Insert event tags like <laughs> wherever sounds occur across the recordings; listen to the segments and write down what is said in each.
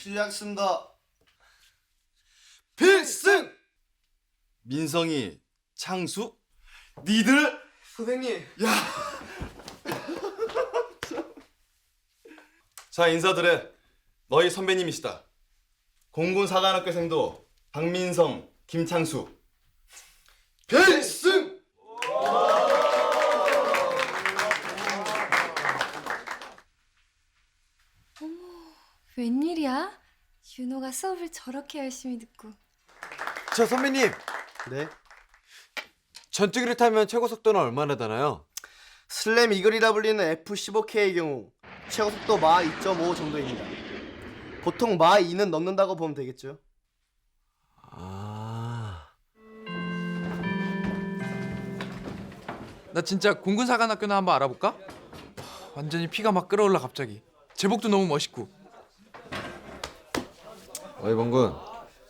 실례하겠습니다. 필승! 민성이 창수? 니들 선생님. 자 인사드려 너희 선배님이시다 공군사관학교생도 박민성, 김창수 필승! 웬일이야? 윤호가 수업을 저렇게 열심히 듣고 저 선배님 네. 전투기를 타면 최고 속도는 얼마나 되나요? 슬램 이글이라 불리는 F15K의 경우 최고 속도 마 2.5 정도입니다. 보통 마 2는 넘는다고 보면 되겠죠. 아 나 진짜 공군사관학교나 한번 알아볼까? 완전히 피가 막 끓어올라 갑자기 제복도 너무 멋있고 어이 범군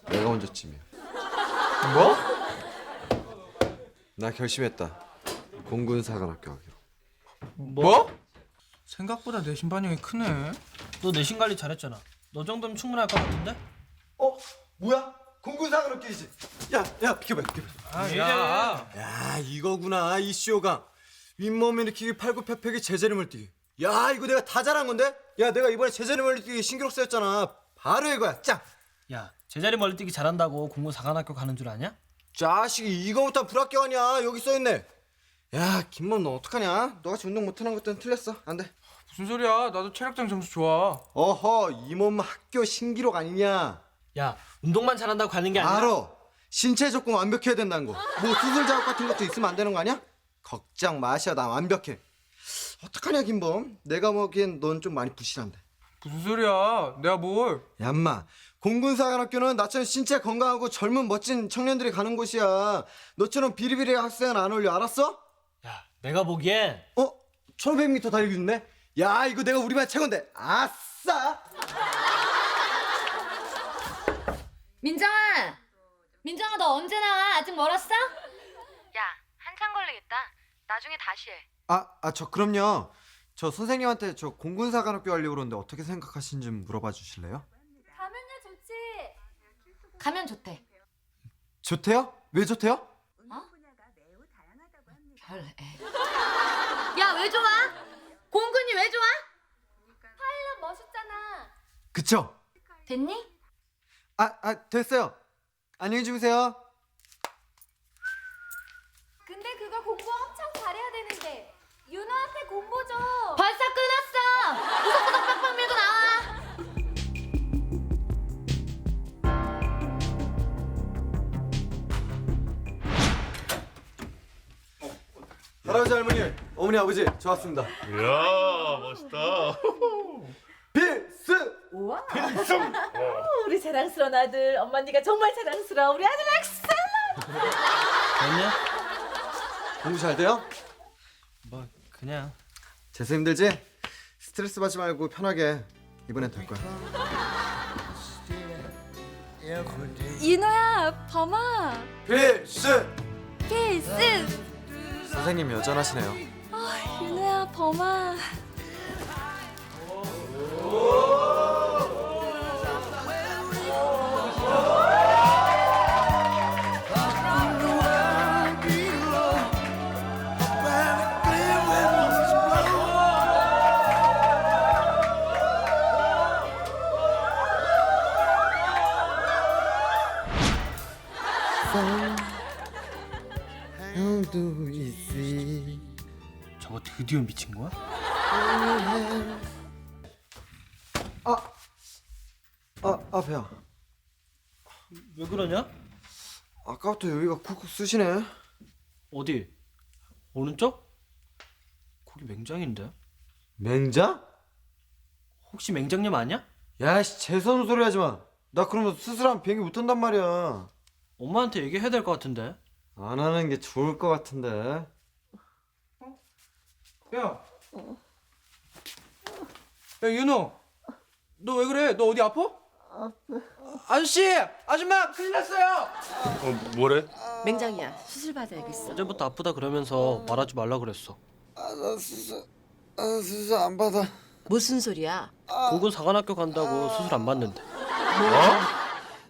내가 먼저 찜이야 뭐? 나 결심했다 공군사관학교 하기로 뭐? 생각보다 내신 반영이 크네 너 내신 관리 잘했잖아. 너 정도면 충분할 것 같은데? 어? 뭐야? 공군사관학교 이지. 야야 비켜봐 비켜봐 아, 야. 야 이거구나 이쇼강 윗몸 일으키기 팔굽혀펴기 제자리 물 뛰기 야 이거 내가 다 잘한 건데? 야 내가 이번에 제자리 물 뛰기 신기록 쓰였잖아 바로 이거야 짱 야, 제자리 멀리뛰기 잘한다고 공군 사관학교 가는 줄 아냐? 자식이 이거부터 불합격 아니야 여기 써있네. 야 김범 너 어떡하냐? 너같이 운동 못하는 것들은 틀렸어. 안돼. 무슨 소리야? 나도 체력장 점수 좋아. 어허 이 몸 학교 신기록 아니냐? 야, 운동만 잘한다고 가는 게 아니라 알아. 신체 조건 완벽해야 된다는 거뭐 수술 자국 같은 것도 있으면 안 되는 거 아니야? 걱정 마셔 나 완벽해. 어떡하냐 김범? 내가 보기엔 넌 좀 많이 부실한데. 무슨 소리야? 내가 뭘? 얌마 공군사관학교는 나처럼 신체 건강하고 젊은 멋진 청년들이 가는 곳이야 너처럼 비리비리한 학생은 안 어울려 알았어? 야, 내가 보기엔 어? 1500m 달리기 좋네? 야 이거 내가 우리 반 최고인데 아싸 민정아! 민정아 너 언제 나와? 아직 멀었어? 야, 한참 걸리겠다. 나중에 다시 해. 아, 아, 저 그럼요. 저 선생님한테 저 공군사관학교 하려고 그러는데 어떻게 생각하시는지 좀 물어봐 주실래요? 가면 좋대 좋대요? 왜 좋대요? 별애 야 왜 좋아? 공군이 왜 좋아? 파일럿 멋있잖아 그쵸? 됐니? 아, 아, 됐어요. 안녕히 주무세요. 할아버지 할머니, 어머니 아버지, 좋았습니다. 이야 멋있다 <laughs> 필승! 우와. 우리 자랑스러운 아들. 엄마 네가 정말 자랑스러워. 우리 아들 엑셀. 됐냐? 공부 잘 돼요? 뭐 그냥 재수 힘들지? 스트레스 받지 말고 편하게 이번엔 될 거야. 윤호야 범아 필승! 필승 선생님 여전하시네요. 윤호야 범아 형도 있지. 저거 드디어 미친 거야? 아, 아 배야. 왜 그러냐? 아까부터 여기가 쿡쿡 쑤시네. 어디? 오른쪽? 거기 맹장인데. 맹자? 혹시 맹장염 아니야? 야씨 재수없는 소리 하지 마. 나 그러면 수술하면 비행기 못 탄단 말이야. 엄마한테 얘기해야 될 것 같은데. 안 하는 게 좋을 것 같은데. 야. 야 윤호. 너 왜 그래? 너 어디 아파? 아저씨, 아줌마 큰일 났어요. 어 뭐래? 맹장이야. 수술 받아야겠어. 어제부터 아프다 그러면서 말하지 말라 그랬어. 아나 수술, 아 수술 안 받아. 무슨 소리야? 공군 사관학교 간다고 수술 안 받는데.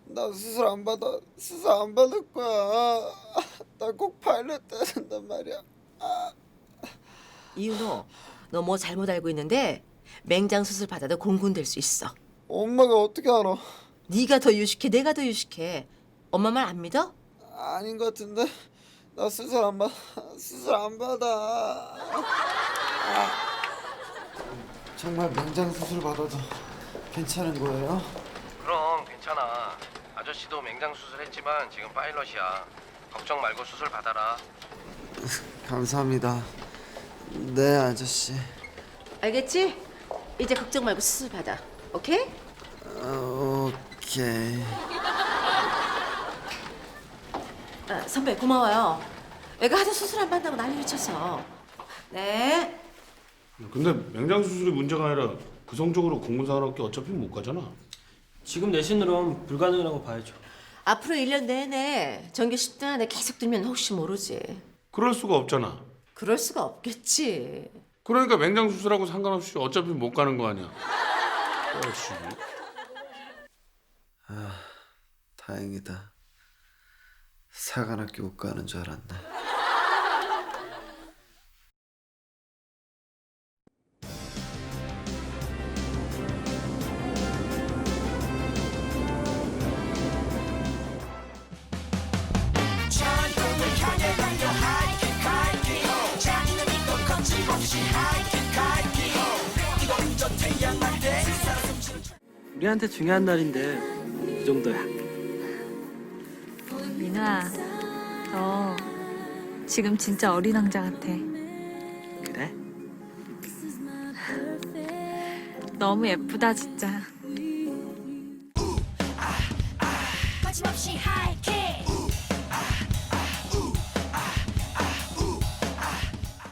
나 수술 안 받아. 수술 안 받을 거야. 나 꼭 파일럿 돼야 된단 말이야. 이윤호, 너 뭐 잘못 알고 있는데 맹장 수술 받아도 공군 될 수 있어. 엄마가 어떻게 알아? 네가 더 유식해, 내가 더 유식해. 엄마 말 안 믿어? 아닌 것 같은데. 나 수술 안 받아. 수술 안 받아. 아. 정말 맹장 수술 받아도 괜찮은 거예요? 그럼 괜찮아. 아저씨도 맹장 수술했지만 지금 파일럿이야. 걱정 말고 수술 받아라. 감사합니다. 네 아저씨. 알겠지? 이제 걱정 말고 수술 받아. 오케이? 어, 오케이. 아, 선배 고마워요. 애가 하도 수술 안 받는다고 난리 미쳐서. 네. 근데 맹장 수술이 문제가 아니라 그 성적으로 공군사관학교 어차피 못 가잖아. 지금 내신으로는 불가능이라고 봐야죠. 앞으로 1년 내내 전교 10등 안에 계속 들면 혹시 모르지. 그럴 수가 없잖아. 그럴 수가 없겠지. 그러니까 맹장 수술하고 상관없이 어차피 못 가는 거 아니야. 역시. 다행이다. 사관학교 못 가는 줄 알았네. 우리한테 중요한 날인데 이 정도야. 민우야, 너 지금 진짜 어린 왕자 같아. 그래? 너무 예쁘다 진짜. 거침없이 하이킥